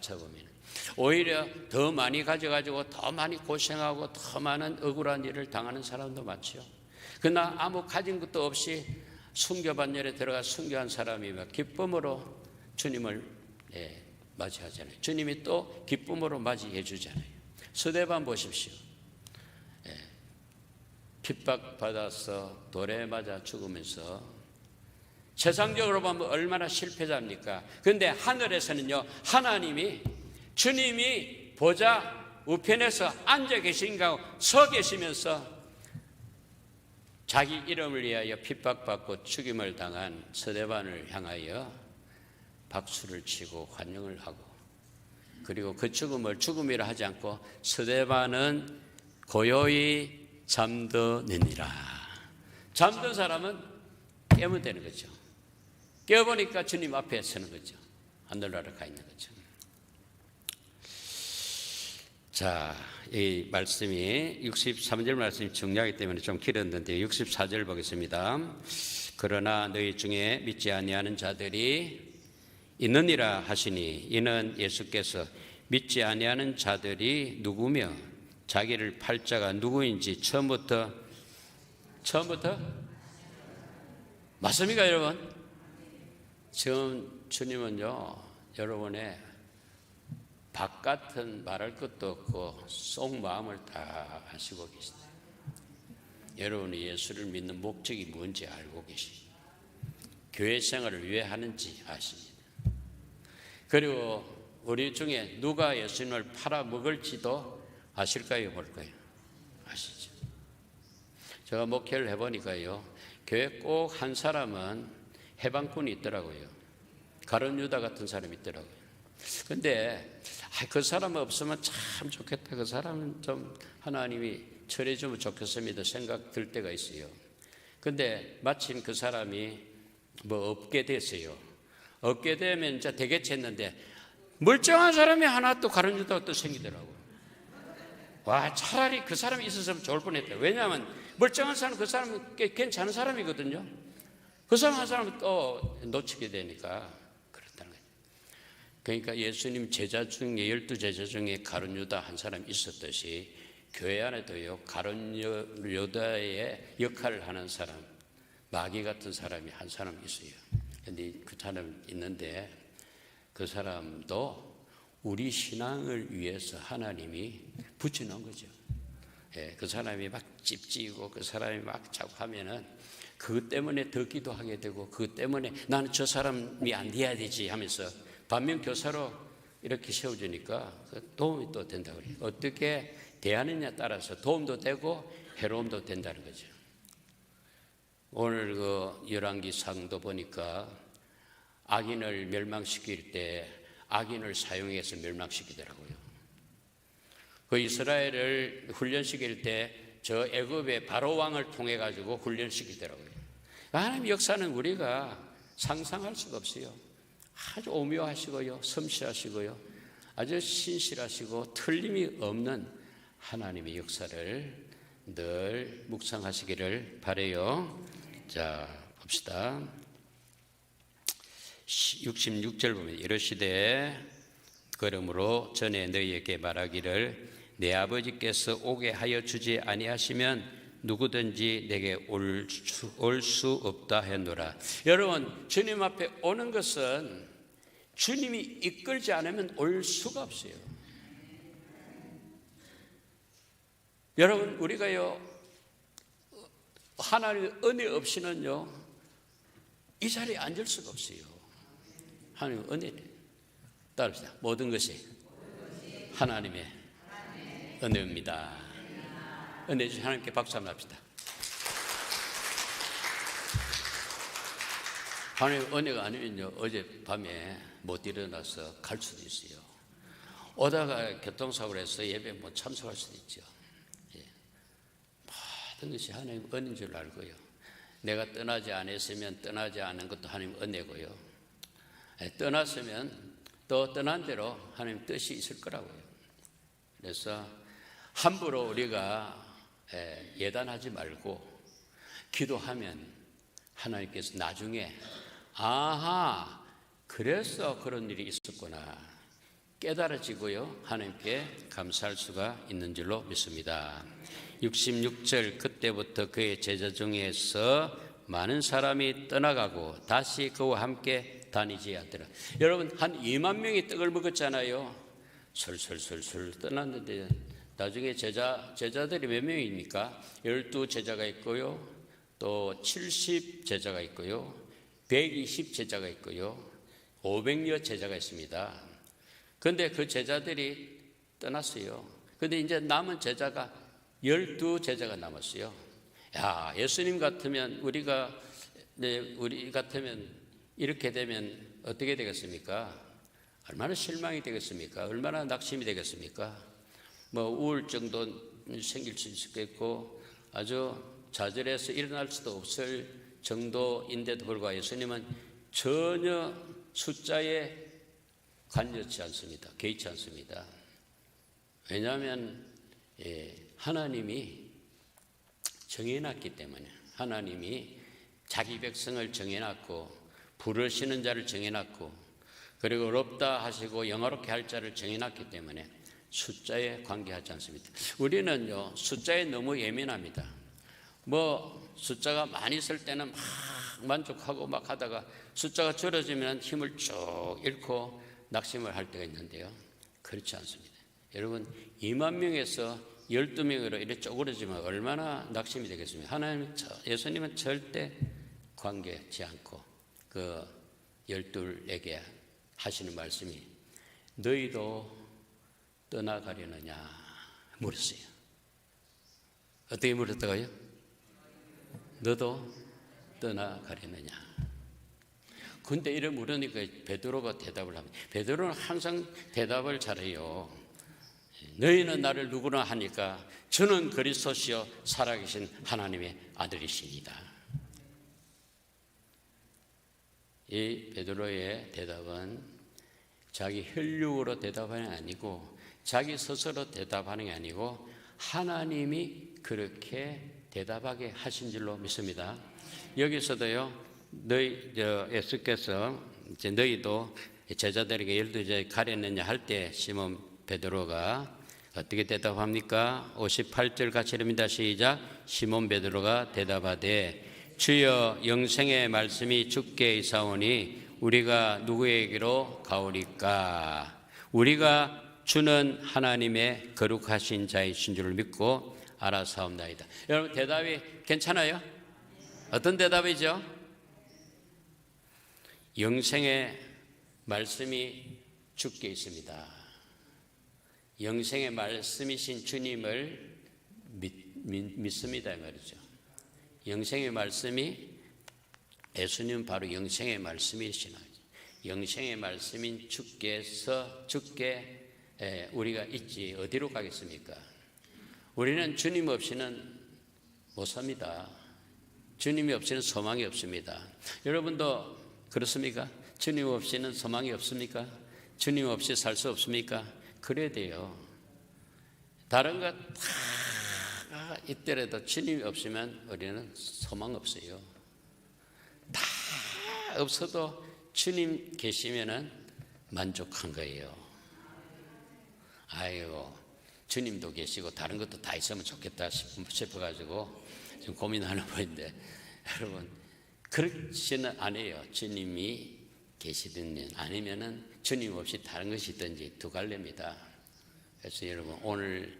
맞춰보면 오히려 더 많이 가져가지고 더 많이 고생하고 더 많은 억울한 일을 당하는 사람도 많죠. 그러나 아무 가진 것도 없이 순교반열에 들어가 순교한 사람이 막 기쁨으로 주님을 예, 맞이하잖아요. 주님이 또 기쁨으로 맞이해 주잖아요. 서대반 보십시오. 예, 핍박받아서 돌에 맞아 죽으면서 세상적으로 보면 얼마나 실패자입니까? 그런데 하늘에서는요, 하나님이 주님이 보좌 우편에서 앉아 계신가 서 계시면서 자기 이름을 위하여 핍박받고 죽임을 당한 서대반을 향하여 박수를 치고 환영을 하고 그리고 그 죽음을 죽음이라 하지 않고 서대반은 고요히 잠드느니라. 잠든 사람은 깨면 되는 거죠. 깨어보니까 주님 앞에 서는 거죠. 하늘나라 가 있는 거죠. 자, 이 말씀이 63절 말씀이 중요하기 때문에 좀 길었는데 64절 보겠습니다. 그러나 너희 중에 믿지 아니하는 자들이 있느니라 하시니 이는 예수께서 믿지 아니하는 자들이 누구며 자기를 팔자가 누구인지 처음부터 처음부터 맞습니까, 여러분? 지금 주님은요, 여러분의 박 같은 말할 것도 없고 속 마음을 다 아시고 계시다. 여러분이 예수를 믿는 목적이 뭔지 알고 계십니다. 교회 생활을 왜 하는지 아십니다. 그리고 우리 중에 누가 예수님을 팔아먹을지도 아실까요? 볼까요? 아시죠? 제가 목회를 해보니까요, 교회 꼭 한 사람은 해방꾼이 있더라고요. 가론 유다 같은 사람이 있더라고요. 근데 아, 그 사람 없으면 참 좋겠다. 그 사람은 좀 하나님이 처리해 주면 좋겠습니다. 생각 들 때가 있어요. 근데 마침 그 사람이 뭐 없게 됐어요. 없게 되면 이제 되겠지 했는데 멀쩡한 사람이 하나 또 가론 유다가 또 생기더라고요. 와, 차라리 그 사람이 있었으면 좋을 뻔했다. 왜냐하면 멀쩡한 사람, 그 사람은 꽤 괜찮은 사람이거든요. 그 사람 한 사람은 또 놓치게 되니까 그렇다는 거예요. 그러니까 예수님 제자 중에 열두 제자 중에 가룟 유다 한 사람 있었듯이 교회 안에도요 가룟 유다의 역할을 하는 사람, 마귀 같은 사람이 한 사람 있어요. 근데 그 사람 있는데 그 사람도 우리 신앙을 위해서 하나님이 붙여놓은 거죠. 예, 그 사람이 막 찝찝고 그 사람이 막 자꾸 하면은 그것 때문에 더 기도하게 되고 그것 때문에 나는 저 사람이 안 돼야 되지 하면서 반면 교사로 이렇게 세워주니까 그 도움이 또 된다 그래요. 어떻게 대하느냐에 따라서 도움도 되고 해로움도 된다는 거죠. 오늘 그 열왕기 상도 보니까 악인을 멸망시킬 때 악인을 사용해서 멸망시키더라고요. 그 이스라엘을 훈련시킬 때 저 애굽의 바로 왕을 통해 가지고 훈련시키더라고요. 하나님 역사는 우리가 상상할 수가 없어요. 아주 오묘하시고요, 섬실하시고요, 아주 신실하시고 틀림이 없는 하나님의 역사를 늘 묵상하시기를 바래요. 자, 봅시다. 66절 보면 이러시되 그러므로 전에 너희에게 말하기를 내 아버지께서 오게 하여 주지 아니하시면 누구든지 내게 올 수 없다 했노라. 여러분, 주님 앞에 오는 것은 주님이 이끌지 않으면 올 수가 없어요. 여러분, 우리가요, 하나님의 은혜 없이는요, 이 자리에 앉을 수가 없어요. 하나님의 은혜. 따릅시다. 모든 것이 하나님의 은혜입니다. 은혜 주신 하나님께 박수 한번 합시다. 하나님 은혜가 아니면요, 어젯밤에 못 일어나서 갈 수도 있어요. 오다가 교통사고를 해서 예배 못 참석할 수도 있죠. 예. 모든 것이 하나님 은혜인 줄 알고요. 내가 떠나지 않았으면 떠나지 않은 것도 하나님 은혜고요. 예, 떠났으면 또 떠난 대로 하나님 뜻이 있을 거라고요. 그래서 함부로 우리가 예, 예단하지 말고 기도하면 하나님께서 나중에 아하 그래서 그런 일이 있었구나 깨달아지고요. 하나님께 감사할 수가 있는 줄로 믿습니다. 66절 그때부터 그의 제자 중에서 많은 사람이 떠나가고 다시 그와 함께 다니지 않더라. 여러분 한 2만 명이 떡을 먹었잖아요. 설설설설 떠났는데 나중에 제자 제자들이 몇 명입니까? 12 제자가 있고요. 또 70 제자가 있고요. 120 제자가 있고요. 500여 제자가 있습니다. 그런데 그 제자들이 떠났어요. 근데 이제 남은 제자가 12 제자가 남았어요. 야, 예수님 같으면 우리가 네, 우리 같으면 이렇게 되면 어떻게 되겠습니까? 얼마나 실망이 되겠습니까? 얼마나 낙심이 되겠습니까? 뭐 우울증도 생길 수 있겠고 아주 좌절해서 일어날 수도 없을 정도인데도 불구하고 예수님은 전혀 숫자에 관여치 않습니다. 개의치 않습니다. 왜냐하면 예, 하나님이 정해놨기 때문에 하나님이 자기 백성을 정해놨고 부르시는 자를 정해놨고 그리고 어렵다 하시고 영어롭게 할 자를 정해놨기 때문에 숫자에 관계하지 않습니다. 우리는요 숫자에 너무 예민합니다. 뭐 숫자가 많이 있을 때는 막 만족하고 막 하다가 숫자가 줄어지면 힘을 쭉 잃고 낙심을 할 때가 있는데요. 그렇지 않습니다. 여러분 2만 명에서 12명으로 이렇게 쪼그러지면 얼마나 낙심이 되겠습니까? 하나님, 예수님은 절대 관계치 않고 그 열둘에게 하시는 말씀이 너희도 떠나가려느냐 물었어요. 어떻게 물었다고요? 너도 떠나가려느냐? 근데 이래 물으니까 베드로가 대답을 합니다. 베드로는 항상 대답을 잘해요. 너희는 나를 누구나 하니까 저는 그리스도시요 살아계신 하나님의 아들이십니다. 이 베드로의 대답은 자기 혈육으로 게 아니고 자기 스스로 대답하는 게 아니고 하나님이 그렇게 대답하게 하신 줄로 믿습니다. 여기서도요, 너희, 저, 예수께서 이제 너희도 제자들에게 열두 제 가렸느냐 할 때 시몬 베드로가 어떻게 대답합니까? 58절 같이 읽습니다. 시작. 시몬 베드로가 대답하되 주여 영생의 말씀이 주께 이사오니 우리가 누구에게로 가오리까? 우리가 주는 하나님의 거룩하신 자이신 줄 믿고 알아사옵나이다. 여러분 대답이 괜찮아요? 어떤 대답이죠? 영생의 말씀이 주께 있습니다. 영생의 말씀이신 주님을 믿, 믿 습니다 말이죠. 영생의 말씀이 예수님 바로 영생의 말씀이시나 영생의 말씀인 주께서 주께 우리가 있지 어디로 가겠습니까? 우리는 주님 없이는 못 삽니다. 주님이 없이는 소망이 없습니다. 여러분도 그렇습니까? 주님 없이는 소망이 없습니까? 주님 없이 살 수 없습니까? 그래야 돼요. 다른 것 다 있더라도 주님이 없으면 우리는 소망 없어요. 다 없어도 주님 계시면은 만족한 거예요. 아이고, 주님도 계시고 다른 것도 다 있으면 좋겠다 싶어가지고 지금 고민하는 분인데 여러분 그렇지는 않아요. 주님이 계시든 아니면은 주님 없이 다른 것이 있든지 두 갈래입니다. 그래서 여러분 오늘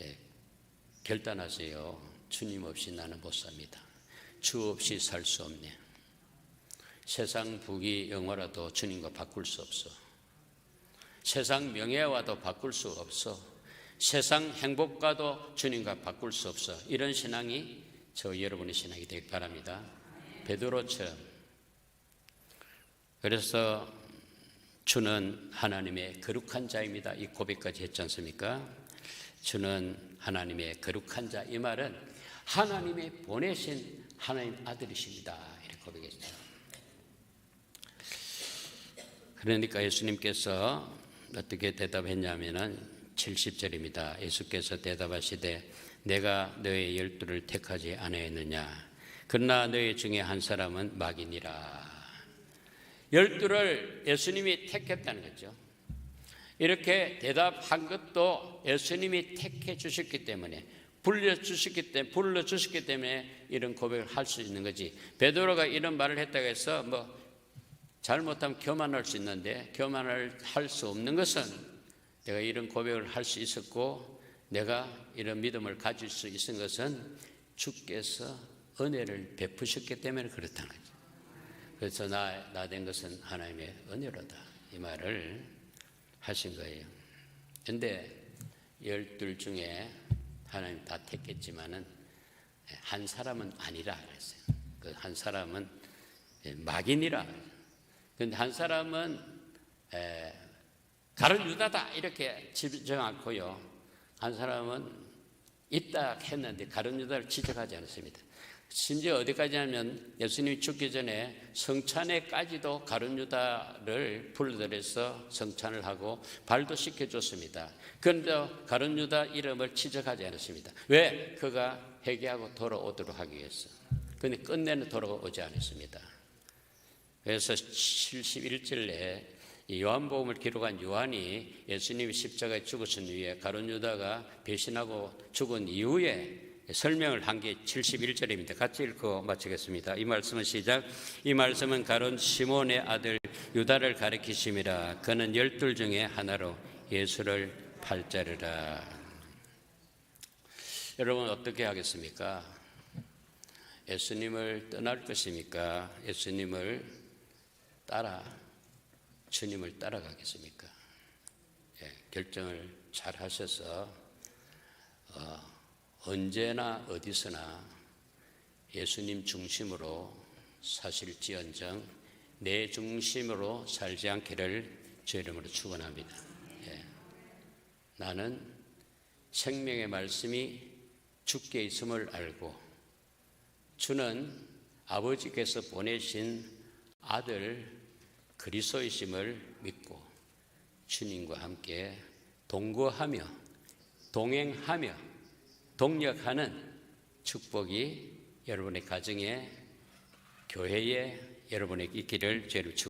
예, 결단하세요. 주님 없이 나는 못 삽니다. 주 없이 살 수 없네. 세상 부귀 영화라도 주님과 바꿀 수 없어. 세상 명예와도 바꿀 수 없어. 세상 행복과도 주님과 바꿀 수 없어. 이런 신앙이 저 여러분의 신앙이 되길 바랍니다. 베드로처럼. 그래서 주는 하나님의 거룩한 자입니다. 이 고백까지 했지 않습니까? 주는 하나님의 거룩한 자. 이 말은 하나님의 보내신 하나님 아들이십니다. 이렇게 고백했죠. 그러니까 예수님께서 어떻게 대답했냐면은 70절입니다. 예수께서 대답하시되 내가 너의 열두를 택하지 아니했느냐 그러나 너희 중에 한 사람은 막이니라 열두를 예수님이 택했다는 거죠. 이렇게 대답한 것도 예수님이 택해 주셨기 때문에 불러 주셨기 때문에 불러 주셨기 때문에 이런 고백을 할 수 있는 거지. 베드로가 이런 말을 했다고 해서 뭐 잘못하면 교만할 수 있는데 교만을 할 수 없는 것은 내가 이런 고백을 할 수 있었고 내가 이런 믿음을 가질 수 있은 것은 주께서 은혜를 베푸셨기 때문에 그렇다는 거죠. 그래서 나, 나 된 것은 하나님의 은혜로다. 이 말을 하신 거예요. 근데 열둘 중에 하나님 다 택했지만은 한 사람은 아니라 그랬어요. 그 한 사람은 막인이라. 근데 한 사람은 에, 가른 유다다 이렇게 지정 않고요. 한 사람은 있다 했는데 가른 유다를 지적하지 않았습니다. 심지어 어디까지 하면 예수님이 죽기 전에 성찬에까지도 가룟 유다를 불러들여서 성찬을 하고 발도 씻겨줬습니다. 그런데 가룟 유다 이름을 지적하지 않았습니다. 왜? 그가 회개하고 돌아오도록 하기 위해서. 그런데 끝내는 돌아오지 않았습니다. 그래서 71절에 요한복음을 기록한 요한이 예수님이 십자가에 죽으신 이후에 가룟 유다가 배신하고 죽은 이후에 설명을 한 게 71절입니다. 같이 읽고 마치겠습니다. 이 말씀은 시작. 이 말씀은 가론 시몬의 아들 유다를 가리키심이라. 그는 열둘 중에 하나로 예수를 팔자르라. 여러분 어떻게 하겠습니까? 예수님을 떠날 것입니까? 예수님을 따라 주님을 따라가겠습니까? 예, 결정을 잘 하셔서 어, 언제나 어디서나 예수님 중심으로 사실지언정 내 중심으로 살지 않기를 주 이름으로 축원합니다. 예. 나는 생명의 말씀이 주께 있음을 알고 주는 아버지께서 보내신 아들 그리스도이심을 믿고 주님과 함께 동거하며 동행하며 동력하는 축복이 여러분의 가정에 교회에 여러분에게 있기를 죄를 축